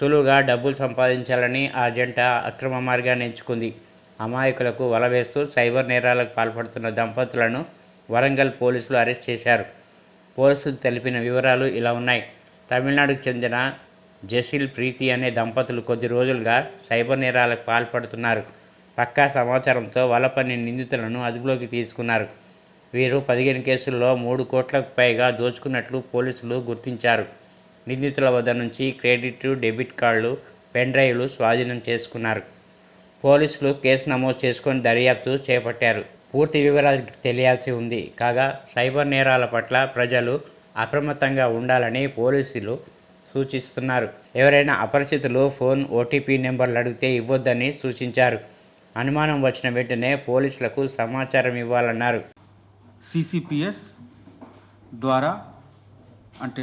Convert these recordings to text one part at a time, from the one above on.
సులువుగా డబ్బులు సంపాదించాలని ఆ జంట అక్రమ మార్గాన్ని ఎంచుకుంది. అమాయకులకు వల వేస్తూ సైబర్ నేరాలకు పాల్పడుతున్న దంపతులను వరంగల్ పోలీసులు అరెస్ట్ చేశారు. పోలీసులు తెలిపిన వివరాలు ఇలా ఉన్నాయి. తమిళనాడుకు చెందిన జసిల్ ప్రీతి అనే దంపతులు కొద్ది రోజులుగా సైబర్ నేరాలకు పాల్పడుతున్నారు. పక్కా సమాచారంతో వలపని నిందితులను అదుపులోకి తీసుకున్నారు. వీరు పదిహేను కేసుల్లో మూడు కోట్లకు పైగా దోచుకున్నట్లు పోలీసులు గుర్తించారు. నిందితుల వద్ద నుంచి క్రెడిట్ డెబిట్ కార్డులు పెన్ డ్రైవ్లు స్వాధీనం చేసుకున్నారు. పోలీసులు కేసు నమోదు చేసుకొని దర్యాప్తు చేపట్టారు. పూర్తి వివరాలు తెలియాల్సి ఉంది. కాగా సైబర్ నేరాల పట్ల ప్రజలు అప్రమత్తంగా ఉండాలని పోలీసులు సూచిస్తున్నారు. ఎవరైనా అపరిచితులు ఫోన్ ఓటీపీ నెంబర్లు అడిగితే ఇవ్వొద్దని సూచించారు. అనుమానం వచ్చిన వెంటనే పోలీసులకు సమాచారం ఇవ్వాలన్నారు. సిసిపిఎస్ ద్వారా అంటే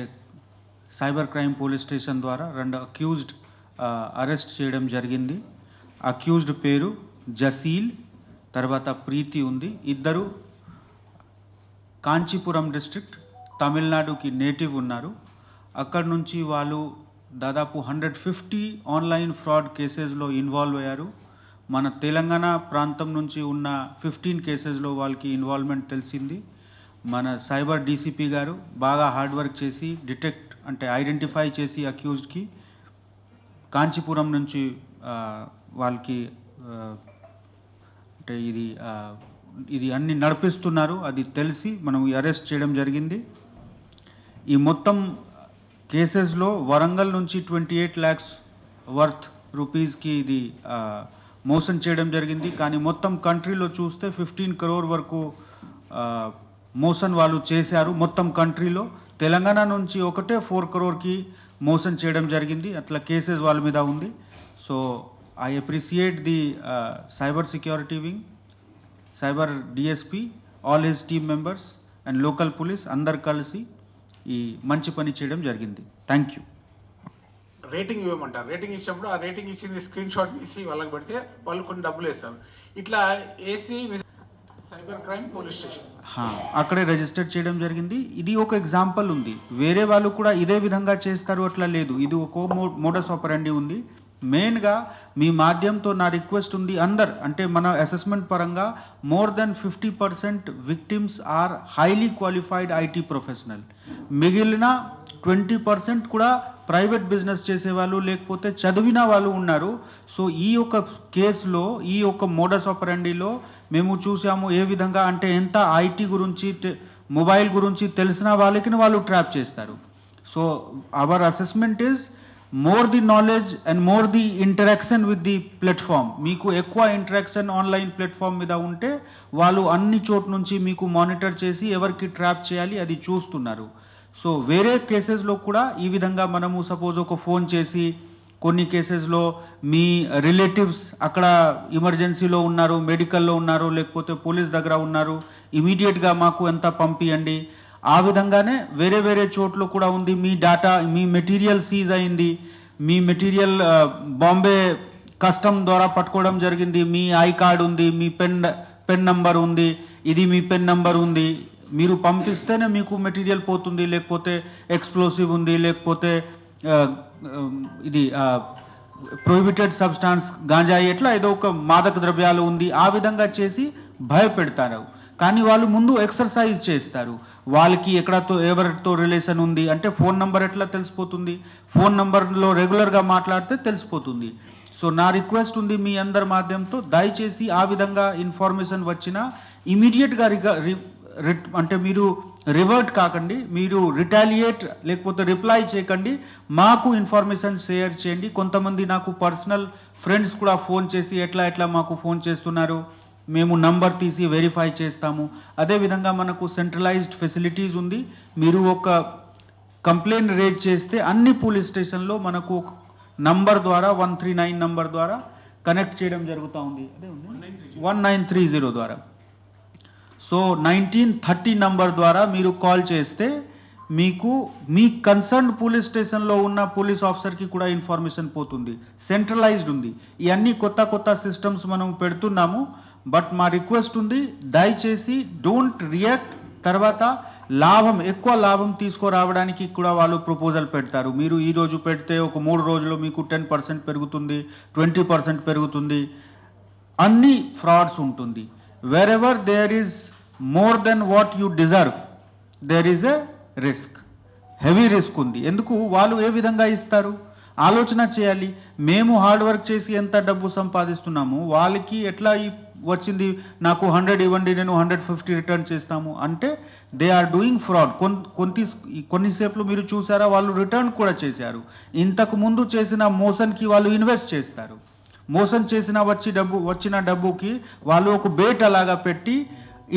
సైబర్ క్రైమ్ పోలీస్ స్టేషన్ ద్వారా రెండు అక్యూజ్డ్ అరెస్ట్ చేయడం జరిగింది. అక్యూజ్డ్ పేరు జసీల్ తర్వాత ప్రీతి ఉంది. ఇద్దరు కాంచీపురం డిస్ట్రిక్ట్ తమిళనాడుకి నేటివ్ ఉన్నారు. అక్కడ నుంచి వాళ్ళు దాదాపు హండ్రెడ్ ఫిఫ్టీ ఆన్లైన్ ఫ్రాడ్ కేసెస్లో ఇన్వాల్వ్ అయ్యారు. మన తెలంగాణ ప్రాంతం నుంచి ఉన్న ఫిఫ్టీన్ కేసెస్లో వాళ్ళకి ఇన్వాల్వ్మెంట్ తెలిసింది. మన సైబర్ డీసీపీ గారు బాగా హార్డ్ వర్క్ చేసి డిటెక్ట్ అంటే ఐడెంటిఫై చేసి అక్యూజ్డ్కి కాంచీపురం నుంచి వాళ్ళకి అంటే ఇది ఇది అన్ని నడిపిస్తున్నారు. అది తెలిసి మనం అరెస్ట్ చేయడం జరిగింది. ఈ మొత్తం కేసెస్లో వరంగల్ నుంచి ట్వంటీ ఎయిట్ ల్యాక్స్ వర్త్ రూపీస్కి ఇది మోసం చేయడం జరిగింది. కానీ మొత్తం కంట్రీలో చూస్తే ఫిఫ్టీన్ కరోర్ వరకు మోసన్ వాళ్ళు చేశారు. మొత్తం కంట్రీలో తెలంగాణ నుంచి ఒకటే ఫోర్ క్రోర్కి మోసం చేయడం జరిగింది. అట్లా కేసెస్ వాళ్ళ మీద ఉంది. So I appreciate the cyber security wing cyber DSP all his team members and local police అందరు కలిసి ఈ మంచి పని చేయడం జరిగింది. Thank you. రేటింగ్ ఇవ్వమంటారు. రేటింగ్ ఇచ్చినప్పుడు ఆ రేటింగ్ ఇచ్చింది స్క్రీన్ షాట్ తీసి వాళ్ళకి పెడితే వాళ్ళు కొన్ని డబ్బులు వేస్తారు. ఇట్లా ఏసీ క్రైమ్ పోలీస్ స్టేషన్ అక్కడే రిజిస్టర్ చేయడం జరిగింది. ఇది ఒక ఎగ్జాంపుల్ ఉంది. వేరే వాళ్ళు కూడా ఇదే విధంగా చేస్తారు అట్లా లేదు. ఇది ఒక మో మోడస్ ఆపరండి ఉంది మెయిన్గా మీ మాధ్యంతో నా రిక్వెస్ట్ ఉంది అందరు. అంటే మన అసెస్మెంట్ పరంగా more than fifty percent victims are highly qualified IT professional మిగిలిన ట్వంటీ పర్సెంట్ కూడా ప్రైవేట్ బిజినెస్ చేసేవాళ్ళు లేకపోతే చదివిన వాళ్ళు ఉన్నారు. సో ఈ యొక్క కేసులో ఈ యొక్క మోడస్ ఆపరండిలో మేము చూసాము ఏ విధంగా అంటే ఎంత ఐటీ గురించి మొబైల్ గురించి తెలిసిన వాళ్ళకి వాళ్ళు ట్రాప్ చేస్తారు. So our assessment is more the knowledge and more the interaction with the platform. మీకు ఎక్కువ ఇంటరాక్షన్ ఆన్లైన్ ప్లాట్ఫామ్ మీద ఉంటే వాళ్ళు అన్ని చోట్ల నుంచి మీకు మానిటర్ చేసి ఎవరికి ట్రాప్ చేయాలి అది చూస్తున్నారు. సో వేరే కేసెస్లో కూడా ఈ విధంగా మనము సపోజ్ ఒక ఫోన్ చేసి కొన్ని కేసెస్లో మీ రిలేటివ్స్ అక్కడ ఎమర్జెన్సీలో ఉన్నారు మెడికల్లో ఉన్నారు లేకపోతే పోలీస్ దగ్గర ఉన్నారు ఇమీడియట్గా మాకు ఎంత పంపియండి. ఆ విధంగానే వేరే వేరే చోట్ల కూడా ఉంది. మీ డేటా మీ మెటీరియల్ సీజ్ అయింది. మీ మెటీరియల్ బాంబే కస్టమ్ ద్వారా పట్టుకోవడం జరిగింది. మీ ఐ కార్డ్ ఉంది మీ పెన్ పెన్ నంబర్ ఉంది ఇది మీ పెన్ నంబర్ ఉంది. మీరు పంపిస్తేనే మీకు మెటీరియల్ పోతుంది లేకపోతే ఎక్స్ప్లోసివ్ ఉంది లేకపోతే ఇది ప్రొహిబిటెడ్ సబ్స్టాన్స్ గాంజాయి ఎట్లా ఏదో ఒక మాదక ద్రవ్యాలు ఉంది ఆ విధంగా చేసి భయపెడతారు. కానీ వాళ్ళు ముందు ఎక్సర్సైజ్ చేస్తారు. వాళ్ళకి ఎక్కడతో ఎవరితో రిలేషన్ ఉంది అంటే ఫోన్ నంబర్ ఎట్లా తెలిసిపోతుంది? ఫోన్ నంబర్లో రెగ్యులర్గా మాట్లాడితే తెలిసిపోతుంది. సో నా రిక్వెస్ట్ ఉంది మీ అందరి మాధ్యమంతో దయచేసి ఆ విధంగా ఇన్ఫర్మేషన్ వచ్చినా ఇమీడియట్గా రిగా అంటే మీరు రివర్ట్ కాకండి మీరు రిటాలియేట్ లేకపోతే రిప్లై చేయకండి మాకు ఇన్ఫర్మేషన్ షేర్ చేయండి. కొంతమంది నాకు పర్సనల్ ఫ్రెండ్స్ కూడా ఫోన్ చేసి ఎట్లా ఎట్లా మాకు ఫోన్ చేస్తున్నారు మేము నంబర్ తీసి వెరిఫై చేస్తాము. అదేవిధంగా మనకు సెంట్రలైజ్డ్ ఫెసిలిటీస్ ఉంది. మీరు ఒక కంప్లైంట్ రేజ్ చేస్తే అన్ని పోలీస్ స్టేషన్లో మనకు నంబర్ ద్వారా వన్ త్రీ నైన్ నంబర్ ద్వారా కనెక్ట్ చేయడం జరుగుతూ ఉంది. అదే వన్ నైన్ త్రీ జీరో ద్వారా. సో నైన్టీన్ థర్టీ నంబర్ ద్వారా మీరు కాల్ చేస్తే మీకు మీ కన్సర్న్ పోలీస్ స్టేషన్లో ఉన్న పోలీస్ ఆఫీసర్కి కూడా ఇన్ఫర్మేషన్ పోతుంది. సెంట్రలైజ్డ్ ఉంది. ఇవన్నీ కొత్త కొత్త సిస్టమ్స్ మనం పెడుతున్నాము. బట్ మా రిక్వెస్ట్ ఉంది దయచేసి డోంట్ రియాక్ట్ తర్వాత లాభం ఎక్కువ లాభం తీసుకురావడానికి కూడా వాళ్ళు ప్రపోజల్ పెడతారు. మీరు ఈరోజు పెడితే ఒక మూడు రోజుల్లో మీకు టెన్ పర్సెంట్ పెరుగుతుంది ట్వంటీ పర్సెంట్ పెరుగుతుంది. అన్ని ఫ్రాడ్స్ ఉంటుంది. Wherever there is is more than what you deserve there is a risk heavy risk ఉంది. ఎందుకు? వాళ్ళు ఏ విధంగా ఇస్తారు? ఆలోచన చేయాలి. మేము హార్డ్ వర్క్ చేసి ఎంత డబ్బు సంపాదిస్తున్నాము? వాళ్ళకి ఎట్లా ఈ వచ్చింది? నాకు హండ్రెడ్ ఇవ్వండి నేను హండ్రెడ్ ఫిఫ్టీ రిటర్న్ చేస్తాము. అంటే దే ఆర్ డూయింగ్ ఫ్రాడ్ కొన్ని కొన్నిసేపులు మీరు చూసారా? వాళ్ళు రిటర్న్ కూడా చేశారు. ఇంతకు ముందు చేసిన మోసన్కి వాళ్ళు ఇన్వెస్ట్ చేస్తారు. మోసం చేసిన వచ్చి డబ్బు వచ్చిన డబ్బుకి వాళ్ళు ఒక బేట్ అలాగా పెట్టి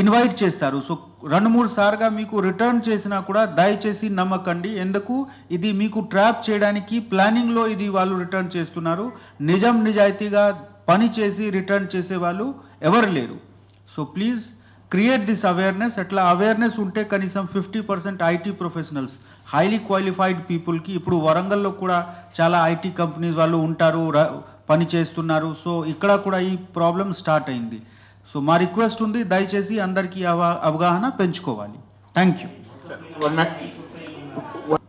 ఇన్వైట్ చేస్తారు. సో రెండు మూడు సార్గా మీకు రిటర్న్ చేసినా కూడా దయచేసి నమ్మకండి. ఎందుకు? ఇది మీకు ట్రాప్ చేయడానికి ప్లానింగ్లో ఇది వాళ్ళు రిటర్న్ చేస్తున్నారు. నిజం నిజాయితీగా పని చేసి రిటర్న్ చేసే వాళ్ళు ఎవరు లేరు. So please create this awareness అట్లా అవేర్నెస్ ఉంటే కనీసం fifty percent IT professionals highly qualified పీపుల్కి ఇప్పుడు వరంగల్లో కూడా చాలా ఐటీ కంపెనీస్ వాళ్ళు ఉంటారు. పని చేస్తున్నారు. సో ఇక్కడ కూడా ఈ ప్రాబ్లం స్టార్ట్ అయింది. సో మా రిక్వెస్ట్ ఉంది దయచేసి అందరికీ అవ అవగాహన పెంచుకోవాలి. Thank you.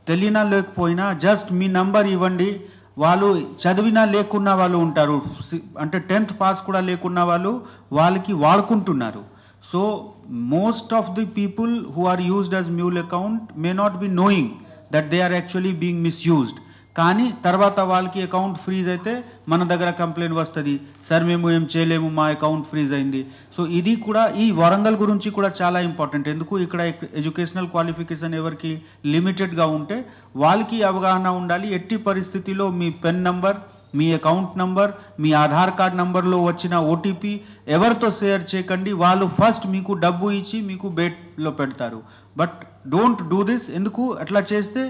తెలియనా లేకపోయినా జస్ట్ మీ నంబర్ ఇవ్వండి. వాళ్ళు చదివినా లేకున్నా వాళ్ళు ఉంటారు. సి- అంటే టెన్త్ పాస్ కూడా లేకున్నా వాళ్ళు వాళ్ళకి వాడుకుంటున్నారు. So most of the people who are used as mule account may not be knowing that they are actually being misused కానీ తర్వాత వాళ్ళకి అకౌంట్ ఫ్రీజ్ అయితే మన దగ్గర కంప్లైంట్ వస్తుంది. సార్ మేము ఏం చేయలేము మా అకౌంట్ ఫ్రీజ్ అయింది. సో ఇది కూడా ఈ వరంగల్ గురించి కూడా చాలా ఇంపార్టెంట్ ఎందుకు? ఇక్కడ ఎడ్యుకేషనల్ క్వాలిఫికేషన్ ఎవరికి లిమిటెడ్గా ఉంటే వాళ్ళకి అవగాహన ఉండాలి. ఎట్టి పరిస్థితిలో మీ పెన్ నంబర్ మీ అకౌంట్ నంబర్ మీ ఆధార్ కార్డ్ నంబర్లో వచ్చిన ఓటీపీ ఎవరితో షేర్ చేయకండి. వాళ్ళు ఫస్ట్ మీకు డబ్బు ఇచ్చి మీకు బేట్లో పెడతారు. బట్ డోంట్ డూ దిస్ ఎందుకు? అట్లా చేస్తే